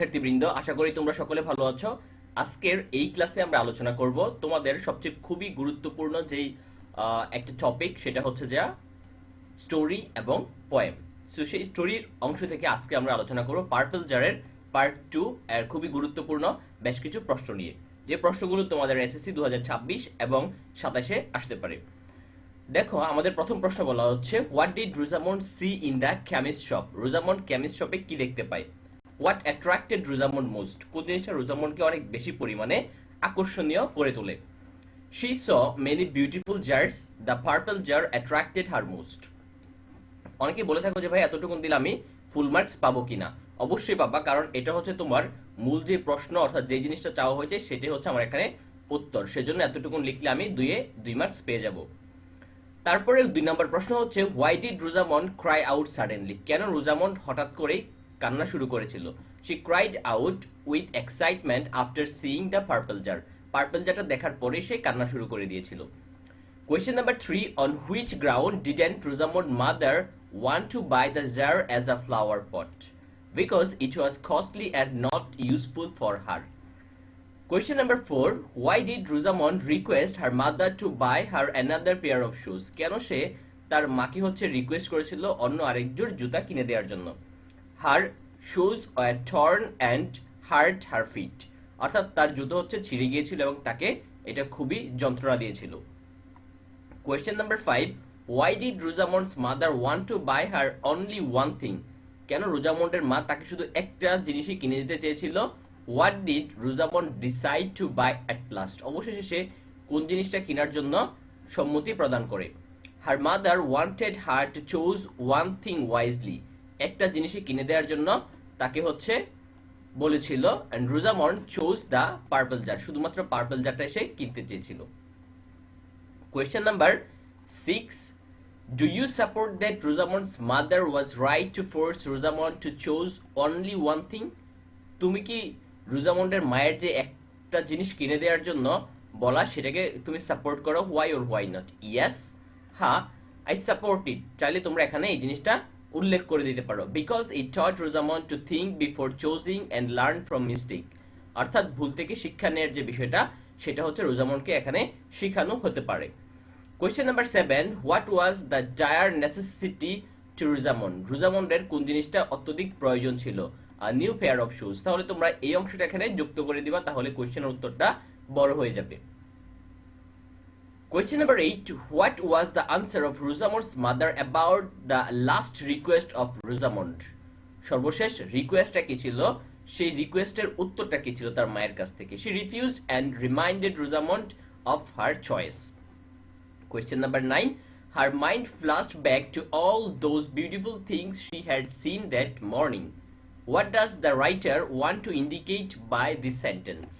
শিক্ষার্থীবৃন্দ, আশা করি তোমরা সকলে ভালো আছো। আজকের এই ক্লাসে আমরা আলোচনা করব তোমাদের সবচেয়ে খুবই গুরুত্বপূর্ণ যেই একটা টপিক সেটা হচ্ছে যা স্টোরি এবং পয়েম সো সেই স্টোরির অংশ থেকে আজকে আমরা আলোচনা করব পার্পল জারের পার্ট টু এর খুবই গুরুত্বপূর্ণ বেশ কিছু প্রশ্ন নিয়ে। যে প্রশ্নগুলো তোমাদের এসএসসি দু হাজার ছাব্বিশ এবং সাতাশে আসতে পারে। দেখো, আমাদের প্রথম প্রশ্ন বলা হচ্ছে what did Rosamond see in the chemist shop Rosamond chemist শপে কি দেখতে পায়? হোয়াট অ্যাট্রাক্টেড রুজামন্ড মোস্ট কোন জিনিসটা রুজামন্ডকে অনেক বেশি পরিমাণে আকর্ষণীয় করে তোলে? She saw many beautiful jars the purple jar attracted her most অনেকে বলে থাকো যে, ভাই এতটুকুন দিলে আমি ফুল মার্কস পাবো কিনা? অবশ্যই পাবা, কারণ এটা হচ্ছে তোমার মূল যে প্রশ্ন, অর্থাৎ যে জিনিসটা চাওয়া হয়েছে, সেটাই হচ্ছে আমার এখানে উত্তর। সেজন্য এতটুকুন লিখলে আমি দুইয়ে দুই মার্কস পেয়ে যাব। তারপরে দুই নম্বর প্রশ্ন হচ্ছে why did Rosamond cry out suddenly কেন রুজামন্ড হঠাৎ করেই কান্না শুরু করেছিল she cried out with excitement after seeing the purple jar purple জারটা দেখার পরে সে কান্না শুরু করে দিয়েছিল Question number three On which ground didn't Rosamond's mother want to buy the jar as a flower pot? Because it was costly and not useful for her. Question number four Why did Rosamond request her mother to buy her another pair of shoes? কেন সে তার মাকে হচ্ছে request করেছিল অন্য আরেকজোড় জুতা কিনে দেওয়ার জন্য her shoes were torn and hurt her feet অর্থাৎ তার জুতো হচ্ছে ছিঁড়ে গিয়েছিল এবং তাকে এটা খুবই যন্ত্রণা দিয়েছিল। Question number five, Why did Rosamond's mother want to buy her only one thing? কেন রোজামন্ডের মা তাকে শুধু একটা জিনিসই কিনে দিতে চেয়েছিল? What did Rosamond decide to buy at last অবশেষে সে কোন জিনিসটা কেনার জন্য সম্মতি প্রদান করে। Her mother wanted her to choose one thing wisely একটা জিনিসই কিনে দেওয়ার জন্য তাকে হচ্ছে বলেছিল and Rosamond chose the purple jar শুধুমাত্র পার্পল জারটা সে কিনতে চেয়েছিল Question number six. Do you support that Rosamond's mother was right to force Rosamond to choose only one thing? তুমি কি রুজামন্ডের মায়ের যে একটা জিনিস কিনে দেওয়ার জন্য বলা, সেটাকে তুমি সাপোর্ট করো why or why not yes হ্যাঁ আই সাপোর্ট ইট চাইলে তোমরা এখানে এই জিনিসটা উল্লেখ করে দিতে পারো। Because it taught Rosamond to think before choosing and learn from mistake অর্থাৎ ভুল থেকে শিক্ষা নেওয়ার যে বিষয়টা, সেটা হচ্ছে রোজামনকে এখানে শেখানো হতে পারে। Question number seven what was the dire necessity to Rosamond রুজামন্ডের কোন জিনিসটা অত্যধিক প্রয়োজন ছিল? নিউ পেয়ার অফ শুজ তাহলে তোমরা এই অংশটা এখানে যুক্ত করে দিবা, তাহলে কোয়েশ্চেনের উত্তরটা বড় হয়ে যাবে। Question number 8 What was the answer of Rosamond's mother about the last request of Rosamond? সর্বশেষ রিকোয়েস্টটা কি ছিল সেই রিকোয়েস্টের উত্তরটা কি ছিল তার মায়ের কাছ থেকে she refused and reminded Rosamond of her choice Question number 9 Her mind flashed back to all those beautiful things she had seen that morning. What does the writer want to indicate by this sentence?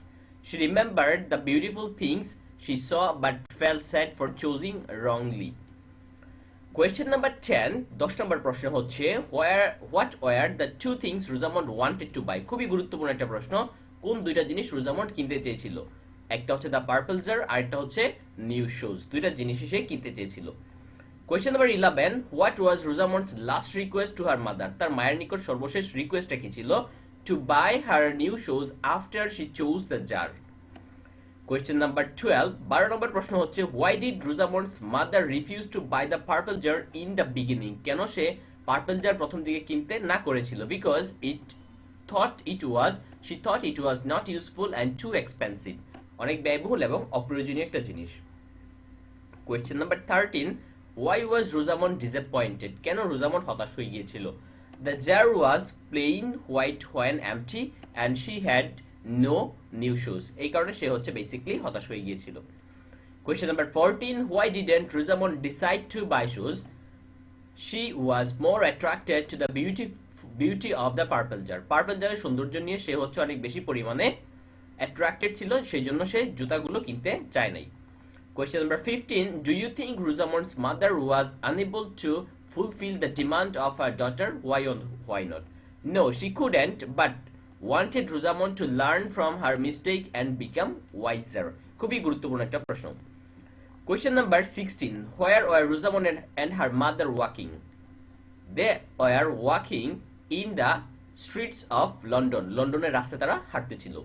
She remembered the beautiful things she saw but felt sad for choosing wrongly. Question number 10 দশ নম্বর প্রশ্ন হচ্ছে, where, what were the two things Rosamond wanted to buy? খুবই গুরুত্বপূর্ণ একটা প্রশ্ন, কোন দুইটা জিনিস রোজামন্ড কিনতে চেয়েছিল? একটা হচ্ছে দ্য পার্পল আর একটা হচ্ছে নিউ শুজ দুইটা জিনিসই সে কিনতে চেয়েছিল। Question number eleven what was Rosamond's last request to her mother তার মায়ের নিকট সর্বশেষ রিকোয়েস্টটা কি ছিল? To buy her new shoes after she chose the jar question number twelve বারো নম্বর প্রশ্ন হচ্ছে why did Rosamond's mother refuse to buy the purple jar in the beginning কেন সে পার্পল জার প্রথম দিকে কিনতে না করেছিল? Because it thought it was she thought it was not useful and too expensive অনেক ব্যয়বহুল এবং অপ্রয়োজনীয় একটা জিনিস। Question number thirteen why was Rosamond disappointed কেন রোজামন হতাশ হয়ে গিয়েছিল? The jar was plain white when empty and she had no new shoes এই কারণে সে হচ্ছে বেসিকলি হতাশ হয়ে গিয়েছিল। Question number fourteen why didn't Rosamond decide to buy shoes she was more attracted to the beauty beauty of the purple jar purple জারের সৌন্দর্য নিয়ে সে হচ্ছে অনেক বেশি পরিমাণে অ্যাট্রাক্টেড ছিল সেই জন্য সে জুতাগুলো কিনতে চায় নাই। Question number 15 Do you think Rosamond's mother was unable to fulfill the demand of her daughter? Why, on, why not? No, she couldn't, but wanted Rosamond to learn from her mistake and become wiser. খুবই গুরুত্বপূর্ণ একটা প্রশ্ন। Number 16 Where were Rosamond and, and her mother walking? They were walking in the streets of London লন্ডনের রাস্তায় তারা হাঁটতেছিল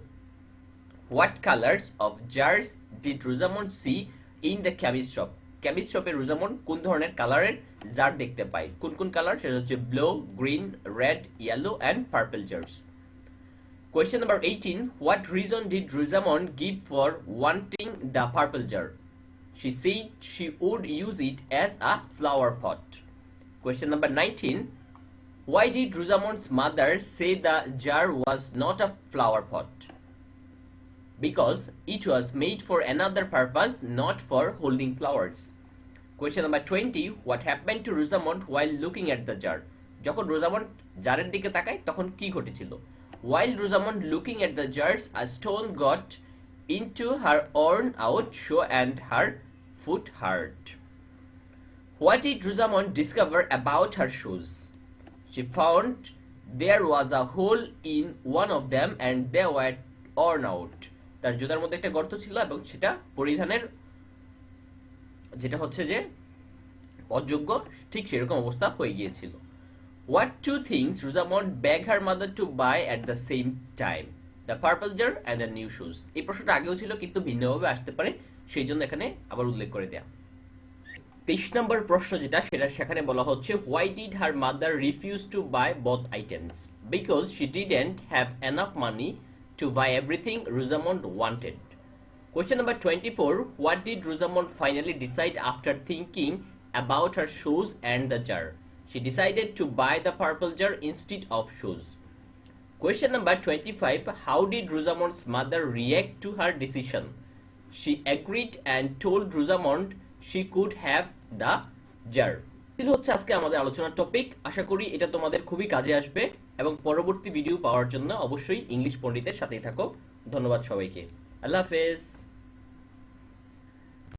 what colours of jars did Rosamond see in the ক্যামিজ shop ক্যামিজ শপে Rosamond কোন ধরনের কালারের জার দেখতে পায়? কোন কোন কালার সেটা হচ্ছে blue green red yellow and purple jars Question number 18 What reason did Rosamond give for wanting the purple jar? She said she would use it as a flower pot. Question number 19 Why did Rosamond's mother say the jar was not a flower pot? Because it was made for another purpose, not for holding flowers. Question number 20 What happened to Rosamond while looking at the jar? যখন Rosamund জারের দিকে তাকায় তখন কি ঘটেছিল While Rosamond looking at the jars, a stone got into her worn out shoe and her foot hurt. What did Rosamond discover about her shoes? She found there was a hole in one of them and they were worn out. তার জুতার মধ্যে একটা গর্ত ছিল এবং সেটা পরিধানের যেটা হচ্ছে যে অযোগ্য ঠিক সেরকম অবস্থা হয়ে গিয়েছিল What two things Rosamond begged her mother to buy at the same time? The purple jar and a new shoes. এই প্রশ্নটা আগেও ছিল কিন্তু ভিন্নভাবে আসতে পারে সেই জন্য এখানে আবার উল্লেখ করে দেয়া তেইশ নম্বর প্রশ্ন যেটা সেটা সেখানে বলা হচ্ছে why did her mother refuse to buy both items because she didn't have enough money to buy everything Rosamond wanted question Question number 24 What did Rosamond finally decide after thinking about her shoes and the jar? She decided to buy the purple jar instead of shoes. Question number 25 How did Rosamond's mother react to her decision? She agreed and told Rosamond she could have the jar. ছিল হচ্ছে আজকে আমাদের আলোচনার topic আশা করি এটা তোমাদের খুবই কাজে আসবে এবং পরবর্তী ভিডিও পাওয়ার জন্য অবশ্যই ইংলিশ পণ্ডিতের সাথেই থাকো ধন্যবাদ সবাইকে আল্লাহ হাফেজ